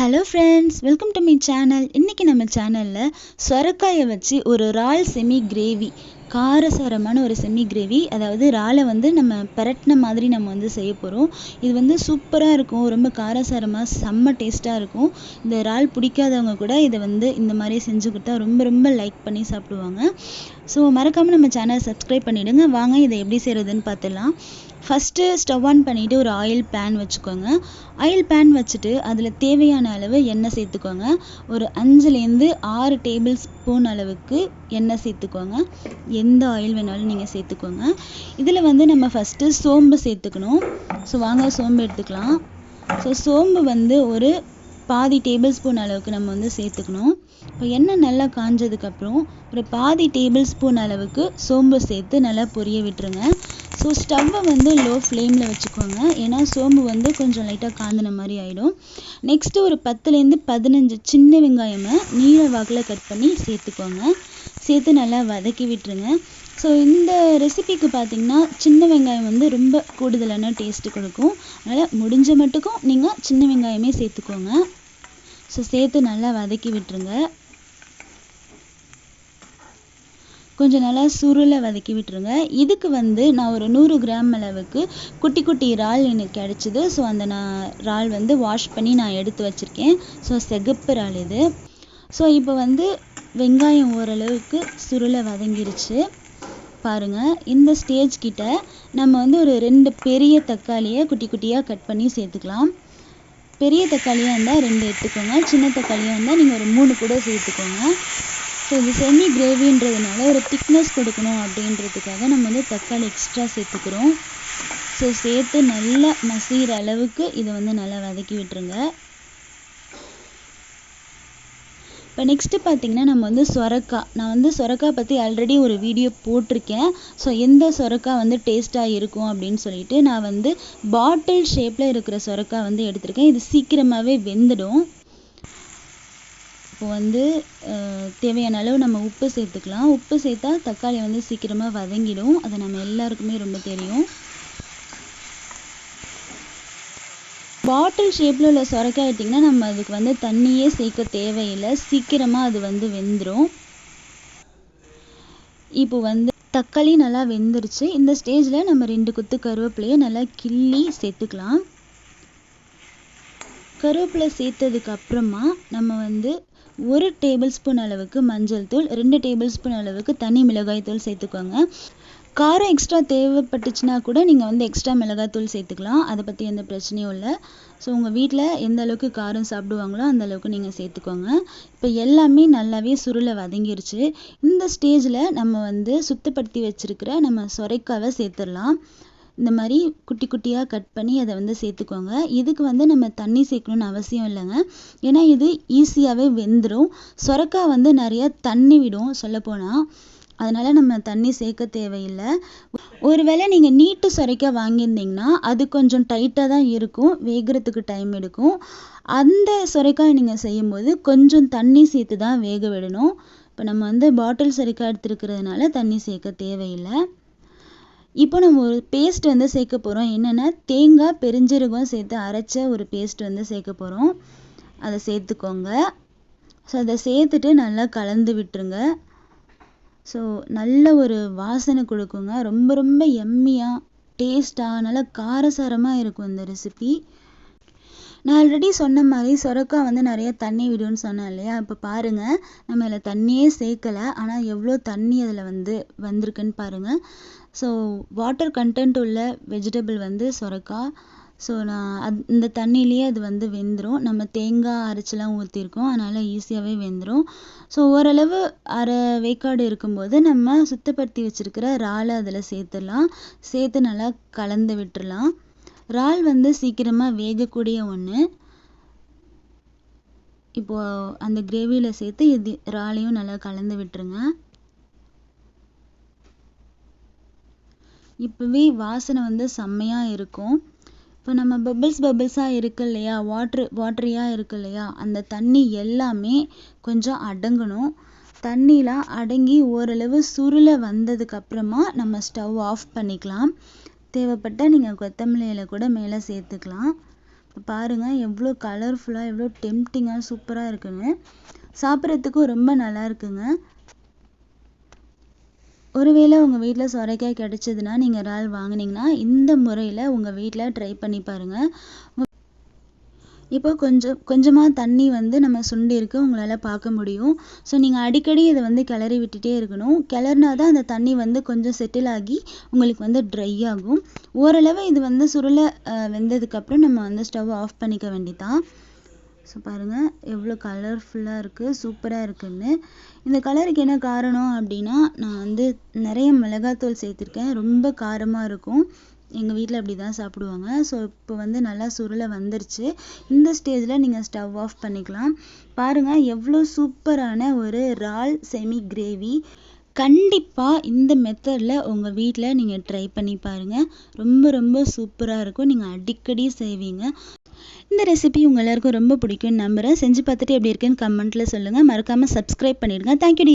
Hello friends welcome to my channel இன்றைக்கி நம்ம சேனலில் சொரக்காயை வச்சு ஒரு இறால் செமி கிரேவி காரசாரமான ஒரு செமி கிரேவி அதாவது இறாலை வந்து நம்ம பெரட்டின மாதிரி நம்ம வந்து செய்ய போகிறோம் இது வந்து சூப்பராக இருக்கும் ரொம்ப காரசாரமாக செம்ம டேஸ்ட்டாக இருக்கும். இந்த இறால் பிடிக்காதவங்க கூட இதை வந்து இந்த மாதிரி செஞ்சு கொடுத்தா ரொம்ப ரொம்ப லைக் பண்ணி சாப்பிடுவாங்க. ஸோ மறக்காமல் நம்ம சேனலை சப்ஸ்கிரைப் பண்ணிவிடுங்க வாங்க இதை எப்படி செய்கிறதுன்னு பார்த்துடலாம். ஃபஸ்ட்டு ஸ்டவ் ஆன் பண்ணிவிட்டு ஒரு ஆயில் பேன் வச்சுக்கோங்க. ஆயில் பேன் வச்சுட்டு அதில் தேவையான அளவு எண்ணெய் சேர்த்துக்கோங்க. ஒரு அஞ்சுலேருந்து ஆறு டேபிள் ஸ்பூன் அளவுக்கு எண்ணெய் சேர்த்துக்கோங்க. எந்த ஆயில் வேணாலும் நீங்கள் சேர்த்துக்கோங்க. இதில் வந்து நம்ம ஃபஸ்ட்டு சோம்பு சேர்த்துக்கணும். ஸோ வாங்க சோம்பு எடுத்துக்கலாம். ஸோ சோம்பு வந்து ஒரு பாதி டேபிள் ஸ்பூன் அளவுக்கு நம்ம வந்து சேர்த்துக்கணும். இப்போ எண்ணெய் நல்லா காஞ்சதுக்கப்புறம் ஒரு பாதி டேபிள் ஸ்பூன் அளவுக்கு சோம்பு சேர்த்து நல்லா பொரிய விட்டுருங்க. ஸோ ஸ்டவ்வை வந்து லோ ஃப்ளேமில் வச்சுக்கோங்க. ஏன்னா சோம்பு வந்து கொஞ்சம் லைட்டாக காந்தின மாதிரி ஆகிடும் நெக்ஸ்ட்டு ஒரு பத்துலேருந்து பதினஞ்சு சின்ன வெங்காயமை நீல வாக்கில் கட் பண்ணி சேர்த்துக்கோங்க. சேர்த்து நல்லா வதக்கி விட்டுருங்க. ஸோ இந்த ரெசிபிக்கு பார்த்தீங்கன்னா சின்ன வெங்காயம் வந்து ரொம்ப கூடுதலான டேஸ்ட்டு கொடுக்கும். அதனால் முடிஞ்ச மட்டுக்கும் நீங்கள் சின்ன வெங்காயமே சேர்த்துக்கோங்க. ஸோ சேர்த்து நல்லா வதக்கி விட்டுருங்க. கொஞ்சம் நல்லா சுருளை வதக்கி விட்டுருங்க. இதுக்கு வந்து நான் ஒரு நூறு கிராம் அளவுக்கு குட்டி குட்டி இறால் எனக்கு கிடச்சிது. ஸோ அந்த நான் இறால் வந்து வாஷ் பண்ணி நான் எடுத்து வச்சுருக்கேன். ஸோ செகப்பு இறால் இது. ஸோ இப்போ வந்து வெங்காயம் ஓரளவுக்கு சுருளை வதங்கிருச்சு. பாருங்கள் இந்த ஸ்டேஜ் கிட்ட நம்ம வந்து ஒரு ரெண்டு பெரிய தக்காளியை குட்டி குட்டியாக கட் பண்ணி சேர்த்துக்கலாம். பெரிய தக்காளியாக இருந்தால் ரெண்டு எடுத்துக்கோங்க. சின்ன தக்காளியாக இருந்தால் நீங்கள் ஒரு மூணு கூட சேர்த்துக்கோங்க. ஸோ இது செமி கிரேவின்றதுனால ஒரு திக்னஸ் கொடுக்கணும் அப்படின்றதுக்காக நம்ம வந்து தக்காளி எக்ஸ்ட்ரா சேர்த்துக்கிறோம். ஸோ சேர்த்து நல்லா மசிகிற அளவுக்கு இதை வந்து நல்லா வதக்கி விட்டுருங்க. இப்போ நெக்ஸ்ட்டு பார்த்தீங்கன்னா நம்ம வந்து சொரக்காய். நான் வந்து சொரக்காய் பற்றி ஆல்ரெடி ஒரு வீடியோ போட்டிருக்கேன். ஸோ எந்த சொரக்காய் வந்து டேஸ்ட்டாக இருக்கும் அப்படின்னு சொல்லிட்டு நான் வந்து பாட்டில் ஷேப்பில் இருக்கிற சொரக்காய் வந்து எடுத்திருக்கேன். இது சீக்கிரமாகவே வெந்துடும். இப்போ வந்து தேவையான அளவு நம்ம உப்பு சேர்த்துக்கலாம். உப்பு சேர்த்தா தக்காளி வந்து சீக்கிரமாக வதங்கிடும். அது நம்ம எல்லாருக்குமே ரொம்ப தெரியும். பாட்டில் ஷேப்பில் உள்ள சுரக்காய் எடுத்திங்கன்னா நம்ம அதுக்கு வந்து தண்ணியே சேர்க்க தேவையில்லை. சீக்கிரமாக அது வந்து வெந்துடும் இப்போ வந்து தக்காளி நல்லா வெந்துருச்சு. இந்த ஸ்டேஜில் நம்ம ரெண்டு குத்து கருவேப்பிலையை நல்லா கிள்ளி சேர்த்துக்கலாம். கருவேப்பிலை சேர்த்ததுக்கு அப்புறமா நம்ம வந்து ஒரு டேபிள் ஸ்பூன் அளவுக்கு மஞ்சள் தூள் ரெண்டு டேபிள் ஸ்பூன் அளவுக்கு தனி மிளகாய் தூள் சேர்த்துக்கோங்க. காரம் எக்ஸ்ட்ரா தேவைப்பட்டுச்சுன்னா கூட நீங்கள் வந்து எக்ஸ்ட்ரா மிளகாய் தூள் சேர்த்துக்கலாம். அதை பற்றி எந்த பிரச்சனையும் இல்லை. ஸோ உங்கள் வீட்டில் எந்த அளவுக்கு காரம் சாப்பிடுவாங்களோ அந்த அளவுக்கு நீங்கள் சேர்த்துக்கோங்க. இப்போ எல்லாமே நல்லாவே சுருளை வதங்கிருச்சு. இந்த ஸ்டேஜில் நம்ம வந்து சுத்தப்படுத்தி வச்சுருக்கிற நம்ம சொரைக்காவை சேர்த்துடலாம். இந்த மாதிரி குட்டி குட்டியாக கட் பண்ணி அதை வந்து சேர்த்துக்கோங்க. இதுக்கு வந்து நம்ம தண்ணி சேர்க்கணுன்னு அவசியம் இல்லைங்க. ஏன்னா இது ஈஸியாகவே வெந்துடும் சொரக்காய் வந்து நிறைய தண்ணி விடும் சொல்லப்போனால் அதனால் நம்ம தண்ணி சேர்க்க தேவையில்லை. ஒருவேளை நீங்கள் நீட்டு சொரைக்காய் வாங்கியிருந்தீங்கன்னா அது கொஞ்சம் டைட்டாக தான் இருக்கும். வேகிறதுக்கு டைம் எடுக்கும். அந்த சொரைக்காய் நீங்கள் செய்யும்போது கொஞ்சம் தண்ணி சேர்த்து தான் வேக விடணும். இப்போ நம்ம வந்து பாட்டில் சொரைக்காய் எடுத்துருக்கிறதுனால தண்ணி சேர்க்க தேவையில்லை. இப்போ நம்ம ஒரு பேஸ்ட் வந்து சேர்க்க போகிறோம் என்னென்னா தேங்காய் பெருஞ்சீரகம் சேர்த்து அரைச்ச ஒரு பேஸ்ட் வந்து சேர்க்க போகிறோம் அதை சேர்த்துக்கோங்க. ஸோ அதை சேர்த்துட்டு நல்லா கலந்து விட்டுருங்க. ஸோ நல்ல ஒரு வாசனை கொடுக்குங்க. ரொம்ப ரொம்ப எம்மியாக டேஸ்ட்டாக நல்லா காரசாரமாக இருக்கும் இந்த ரெசிபி நான் ஆல்ரெடி சொன்ன மாதிரி சொரக்கா வந்து நிறைய தண்ணி விடும்னு சொன்னேன் இல்லையா? இப்போ பாருங்கள் நம்ம அதில் தண்ணியே சேர்க்கலை. ஆனால் எவ்வளோ தண்ணி அதில் வந்து வந்திருக்குன்னு பாருங்கள் ஸோ வாட்டர் கண்டென்ட் உள்ள வெஜிடபிள் வந்து சொரக்காய். ஸோ நான் அது இந்த தண்ணியிலேயே அது வந்து வெந்துடும் நம்ம தேங்காய் அரைச்சிலாம் ஊற்றிருக்கோம் அதனால் ஈஸியாகவே வெந்துடும் ஸோ ஓரளவு அரை வேக்காடு இருக்கும்போது நம்ம சுத்தப்படுத்தி வச்சுருக்கிற இறாலை அதில் சேர்த்துடலாம். சேர்த்து நல்லா கலந்து விட்டுறலாம் இறால் வந்து சீக்கிரமாக வேகக்கூடிய ஒன்று இப்போது அந்த கிரேவியில் சேர்த்து இது இறாலையும் நல்லா கலந்து விட்டுருங்க. இப்போவே வாசனை வந்து செம்மையாக இருக்கும். இப்போ நம்ம பபிள்ஸ் பபிள்ஸாக இருக்கு இல்லையா? வாட்ரு வாட்ரியாக இருக்கு இல்லையா? அந்த தண்ணி எல்லாமே கொஞ்சம் அடங்கணும். தண்ணிலாம் அடங்கி ஓரளவு சுருளை வந்ததுக்கப்புறமா நம்ம ஸ்டவ் ஆஃப் பண்ணிக்கலாம். தேவைப்பட்டால் நீங்கள் கொத்தமல்லியில் கூட மேலே சேர்த்துக்கலாம். இப்போ பாருங்கள் எவ்வளோ கலர்ஃபுல்லாக எவ்வளோ டெம்டிங்காக சூப்பராக இருக்குன்னு. சாப்பிட்றதுக்கும் ரொம்ப நல்லா இருக்குங்க. ஒருவேளை உங்கள் வீட்டில் சொரைக்காய் கிடைச்சதுன்னா நீங்கள் இறால் வாங்குனீங்கன்னா இந்த முறையில் உங்கள் வீட்டில் ட்ரை பண்ணி பாருங்கள் இப்போ கொஞ்சம் கொஞ்சமாக தண்ணி வந்து நம்ம சுண்டிருக்கு உங்களால் பார்க்க முடியும். ஸோ நீங்கள் அடிக்கடி இதை வந்து கிளறி விட்டுட்டே இருக்கணும். கிளறினா தான் அந்த தண்ணி வந்து கொஞ்சம் செட்டில் ஆகி உங்களுக்கு வந்து ட்ரை ஆகும். ஓரளவு இது வந்து சுருளை வெந்ததுக்கப்புறம் நம்ம வந்து ஸ்டவ் ஆஃப் பண்ணிக்க வேண்டியதான் ஸோ பாருங்கள் எவ்வளோ கலர்ஃபுல்லாக இருக்குது சூப்பராக இருக்குன்னு. இந்த கலருக்கு என்ன காரணம் அப்படின்னா நான் வந்து நிறைய மிளகாத்தூள் சேர்த்துருக்கேன். ரொம்ப காரமாக இருக்கும். எங்கள் வீட்டில் அப்படி தான் சாப்பிடுவாங்க. ஸோ இப்போ வந்து நல்லா சுருளை வந்துருச்சு. இந்த ஸ்டேஜில் நீங்கள் ஸ்டவ் ஆஃப் பண்ணிக்கலாம். பாருங்கள் எவ்வளோ சூப்பரான ஒரு இறால் செமி கிரேவி கண்டிப்பாக இந்த மெத்தடில் உங்கள் வீட்டில் நீங்கள் ட்ரை பண்ணி பாருங்கள் ரொம்ப ரொம்ப சூப்பராக இருக்கும். நீங்கள் அடிக்கடி செய்வீங்க. இந்த ரெசிபி உங்கள் எல்லாருக்கும் ரொம்ப பிடிக்கும்னு நம்புகிறேன் செஞ்சு பார்த்துட்டு எப்படி இருக்குன்னு கமெண்ட்டில் சொல்லுங்கள் மறக்காமல் சப்ஸ்கிரைப் பண்ணிடுங்க. தேங்க்யூ